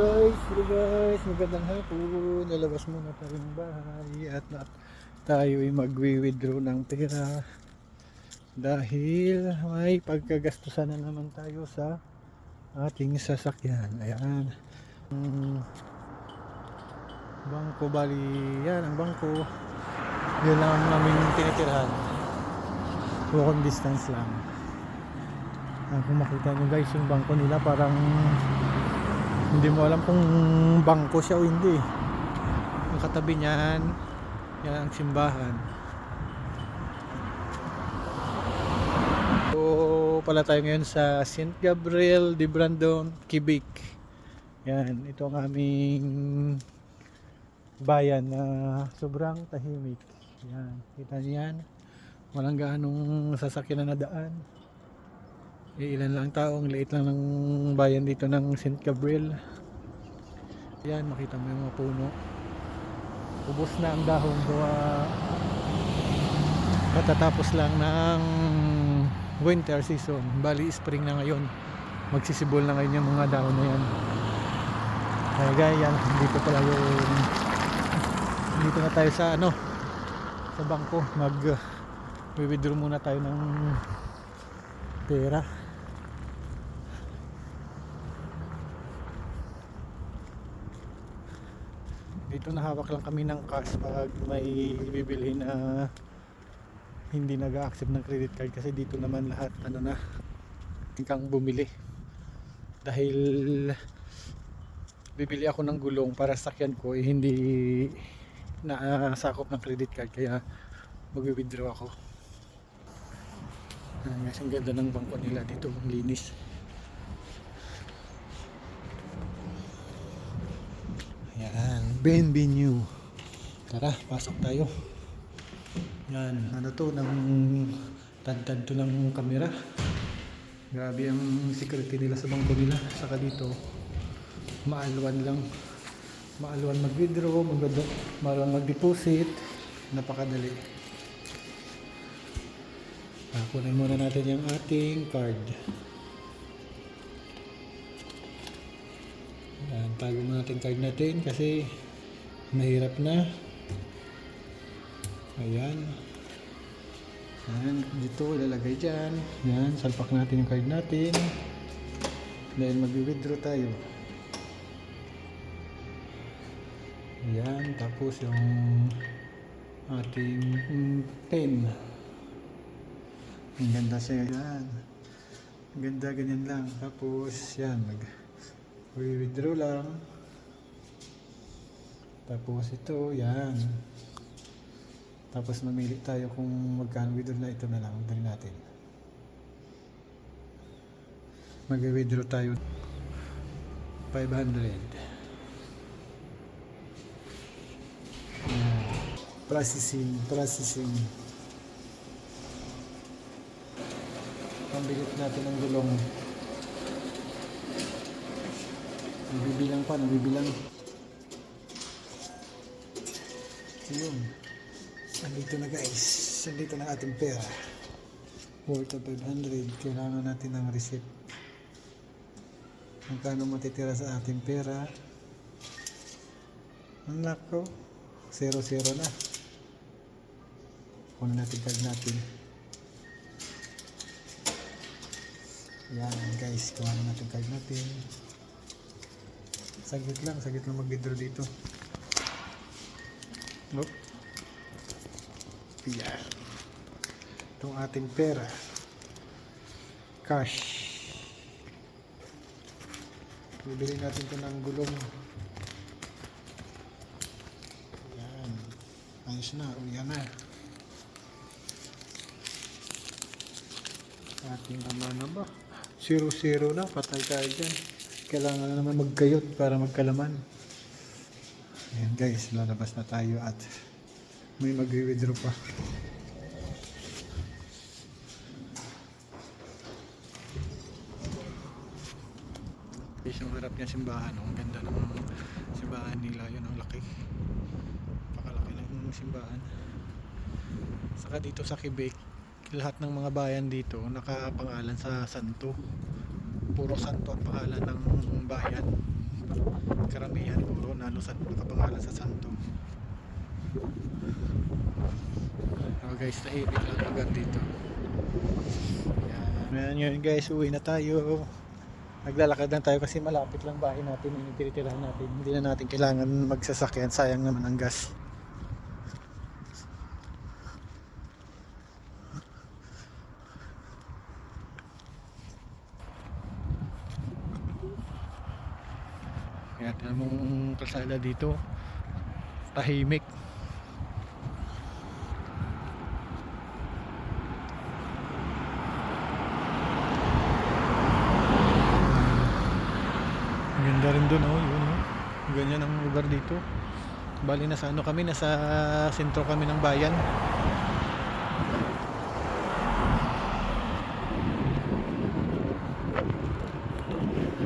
guys, hello guys, magandang hapon. Lalabas muna tayo ng bahay at tayo ay magwi-withdraw ng pera dahil may pagkagastusan na naman tayo sa ating sasakyan. Ayan. Mm, bangko bali yan ang bangko. Yun lang ang namin tinitirhan. Walking distance lang. Ah, kung makita nyo guys yung bangko nila parang hindi mo alam kung bangko siya o hindi. Ang katabi niyan yan ang simbahan. So pala tayo ngayon sa St. Gabriel de Brandon, Quebec. Yan ito ang aming bayan na sobrang tahimik. Yan kita niyan. Walang gaanong sasakyan na nadaan. eh, ilan lang tao, ang liit lang ng bayan dito ng St. Gabriel. Yan, makita mo yung mga puno. Ubus na ang dahon gawa katatapos lang ng winter season. Bali, spring na ngayon. Magsisibol na ngayon yung mga dahon na yan. Kaya gaya yan, dito pala yung dito na tayo sa ano sa bangko mag withdraw muna tayo ng pera dito nahawak lang kami ng cash pag may bibili na hindi nag-accept ng credit card kasi dito naman lahat ano na kang bumili dahil bibili ako ng gulong para sa sakyan ko eh, hindi nasakop ng credit card kaya mag-withdraw ako Ah, guys, ang ganda ng bangko nila dito, ang linis. Ayan, Benvenue. Tara, pasok tayo. Yan, ano to, ng tad-tad to ng kamera. Grabe ang security nila sa bangko nila. Saka dito, maalwan lang. Maalwan mag-withdraw, mag- maalwan mag-deposit. Napakadali. Ah, kunin muna natin yung ating card. Yan, tago muna natin card natin kasi mahirap na. Ayan. Yan, dito ilalagay dyan. Yan, salpak natin yung card natin. Dahil mag-withdraw tayo. Yan, tapos yung ating mm, pen. Ang ganda siya yan. Ang ganda ganyan lang. Tapos yan, mag withdraw lang. Tapos ito, yan. Tapos mamili tayo kung magkano withdraw na ito na lang. Withdraw natin. Mag-withdraw tayo 500. Yan. Processing, processing. Pambilit natin ng gulong. Nabibilang pa, nabibilang. Yun. Nandito na guys. Nandito na ating pera. Worth of 500. Kailangan natin ng receipt. Magkano matitira sa ating pera. Ang lako. Zero-zero na. Kunin natin card natin. Yan guys, kuha na natin card natin. Saglit lang, saglit lang mag-withdraw dito. Nope. Yan. Itong ating pera. Cash. Bibili natin ito ng gulong. Yan. Ayos na, uwi na. Ating ama na ba? Zero-zero na, patay tayo dyan. Kailangan na naman magkayot para magkalaman. Ayan guys, lalabas na tayo at may mag-withdraw pa. Guys, yung harap niya simbahan. oh. Ang ganda ng simbahan nila. Yun ang laki. Pakalaki ng simbahan. Saka dito sa Quebec, lahat ng mga bayan dito nakapangalan sa santo. Puro santo ang pangalan ng bayan. Karamihan puro nalusan nakapangalan sa santo. Oh guys tahimik lang agad dito. Yan yan yun guys uwi na tayo. Naglalakad lang tayo kasi malapit lang bahay natin yung tinitirahan natin. Hindi na natin kailangan magsasakyan. Sayang naman ang gas Kaya tingnan mong kalsada dito. Tahimik. Ang Ganda rin dun oh, yun oh. Ganyan ang lugar dito. Bali nasa ano kami, nasa sentro kami ng bayan.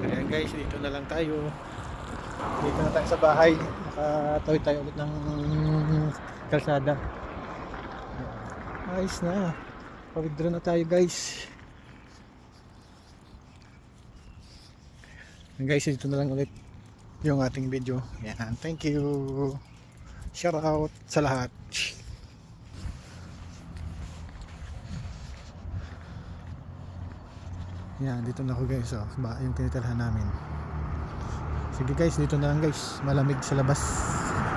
Ayan guys, dito na lang tayo. Dito na tayo sa bahay. Nakatawid tayo ulit ng kalsada. Ayos na. Pa-withdraw na tayo guys. Ayan guys, dito na lang ulit yung ating video. Yan, thank you. Shout out sa lahat. Yan, dito na ako guys. Oh, yung tinitirhan namin. Sige guys, dito na lang guys. Malamig sa labas.